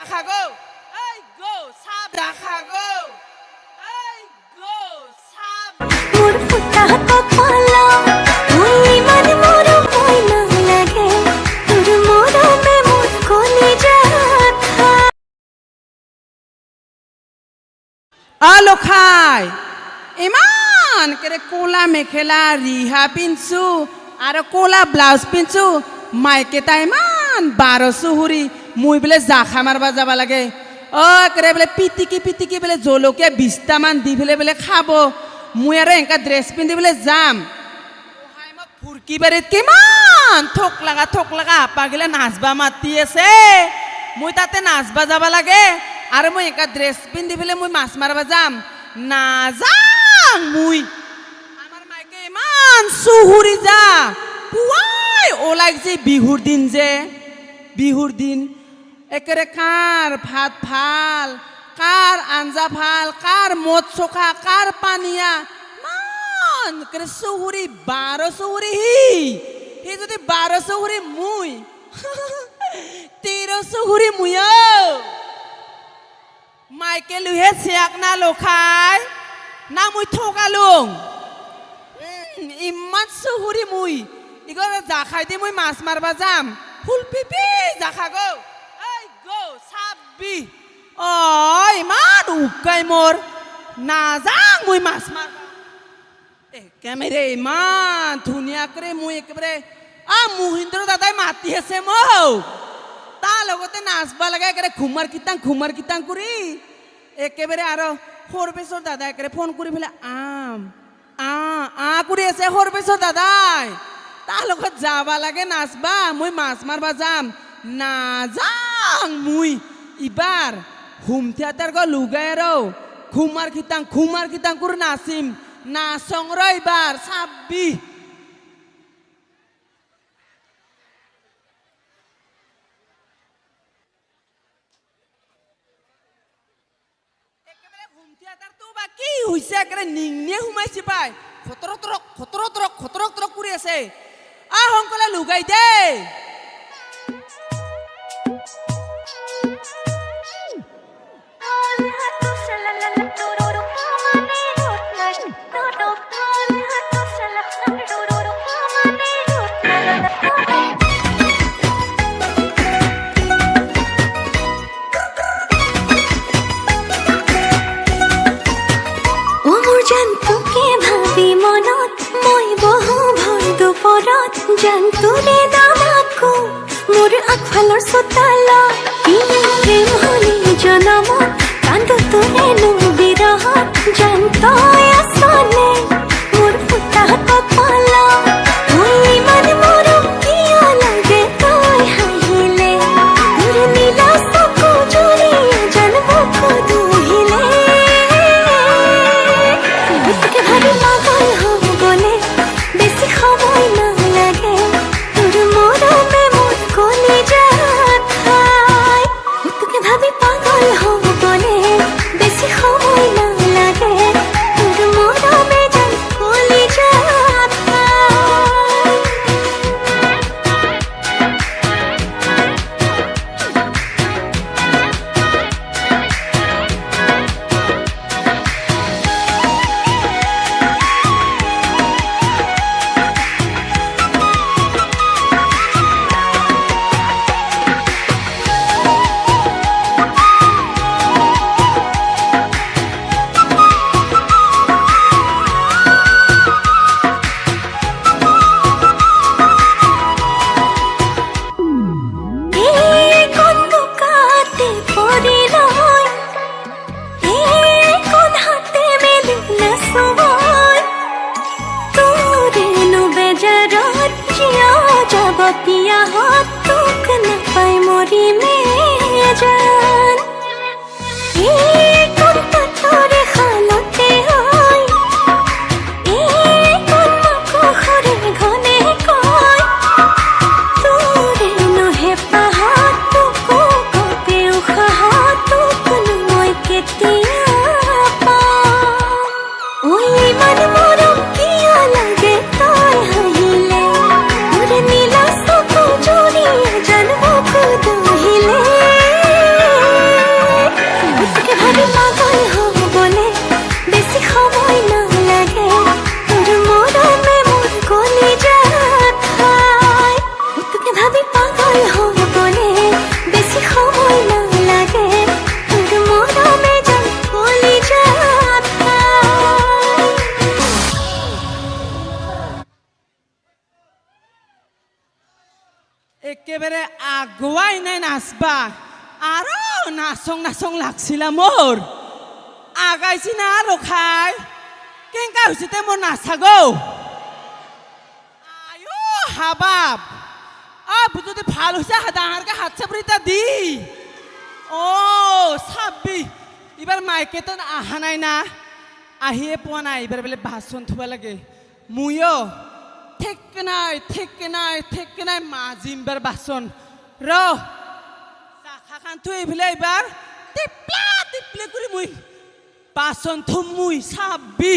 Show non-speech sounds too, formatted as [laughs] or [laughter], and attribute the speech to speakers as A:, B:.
A: রাখা গো এই গো সাপ রাখা গো এই গো সাপ
B: মোর ফুটা কপালা ওই মানে মোর ভয় না লাগে। তোর মরমে মোর কলিজা
A: আলো খাই। ইমান করে কোলা মেখেলা রিহা পিন্ধছো আৰু কোলা ব্লাউজ পিন্ধছো মাইকেটা ইমান বাৰছো হুৰি মই বোলে জাখা মাৰিব যাব লাগে। অ' কৰে বোলে পিটিকি পিটিকি বোলে জলকীয়া বিছটামান দি পেলাই বোলে খাব। মই আৰু এনেকা ড্ৰেছ পিন্ধি বোলে যাম। ফুৰকি বাৰীত কিমান থোক লগা থোক লগা আপাগিলে নাচবা মাতি আছে। মই তাতে নাচবা যাব লাগে। আৰু মই এনেকা ড্ৰেছ পিন্ধি পেলাই মই মাছ মাৰিব যাম। নাযাং মই। আমাৰ মাইকে ইমান চুহুৰি যা। পুৱাই ওলাই যে বিহুৰ দিন যে। বিহুৰ দিন একেবাৰে কাৰ ভাত ভালো কাৰ আঞ্জা ভালো কাৰ মদ চখা কাৰ পানীয়া? ইমান একেবাৰে চুহুৰি বাৰ চুহুৰি সি সি যদি বাৰ চুহুৰি মুই [laughs] তেৰ চুহুৰি মুই মাইকে লুহে চিয়াক না লখাই না মুই উম, ইমান চুহুৰি মুই। ইগৰ জাখাই দি মই মাছ মাৰবা যাম। ফুল পিপি জাখা গো। চাবি অ ইমান উকাই মোৰ নাযাং মই মাছ মাৰ একেবাৰে ইমান ধুনীয়াকৈ মই একেবাৰে আ মহিন্দ্ৰ দাদাই মাতি আছে মোক তাৰ লগতে নাচবা লাগে একেবাৰে ঘুমাৰ কীৰ্তান ঘুমাৰ কীৰ্তান কৰি একেবাৰে আৰু সৰবেশ্বৰ দাদাই একেবাৰে ফোন কৰি পেলাই আম আ আ কৰি আছে সৰবেশ্বৰ দাদাই তাৰ লগত যাবা লাগে নাচবা মই মাছ মাৰবা যাম নাযাং মই ইবাৰ হোম থিয়েটাৰ গো লুগাই আৰু ঘুমাৰ কীৰ্তান ঘুমাৰ কীৰ্তান কৰি নাচিম নাচং ৰ এইবাৰ চাবি একেবাৰে হোম থিয়েটাৰটো বা কি হৈছে একেবাৰে নিংনিয়ে সোমাইছে পাই কৰি আছে আহ শংকলে লুগাই দে
B: দুপৰত জানটোৰে নামাকো মোৰ আগফালৰ চোতালত প্ৰেম হলি জনমত কান্দটোৰে নো बतिया हाथ टूक न पाए मोरी में जान Get the up, oh, you
A: একেবারে আগুৱাই নাই নাচবা। আৰু নাচং নাচং লাগছিলা মোৰ। আগাইছি না ৰখাই কেংকা হৈছে তে মোৰ নাচাগৌ। আয়ো হাবাব। আ যদি ভালো হৈছে ডাঙৰকে হাত চাপৰিটা দি। ও অ' চাবি। এইবাৰ মাইকেতো আহা নাই না। আহিয়ে পোৱা নাই। এইবাৰ বোলে বাচন থ'ব লাগে। ঠিক নাই ঠিক নাই ঠিক নাই মাজিম বাৰ বাচন। ৰ চাখাখান থৈ এইফালে এইবাৰ টিপলা, টিপলে করে মই। বাচন থম মুই, চাবি।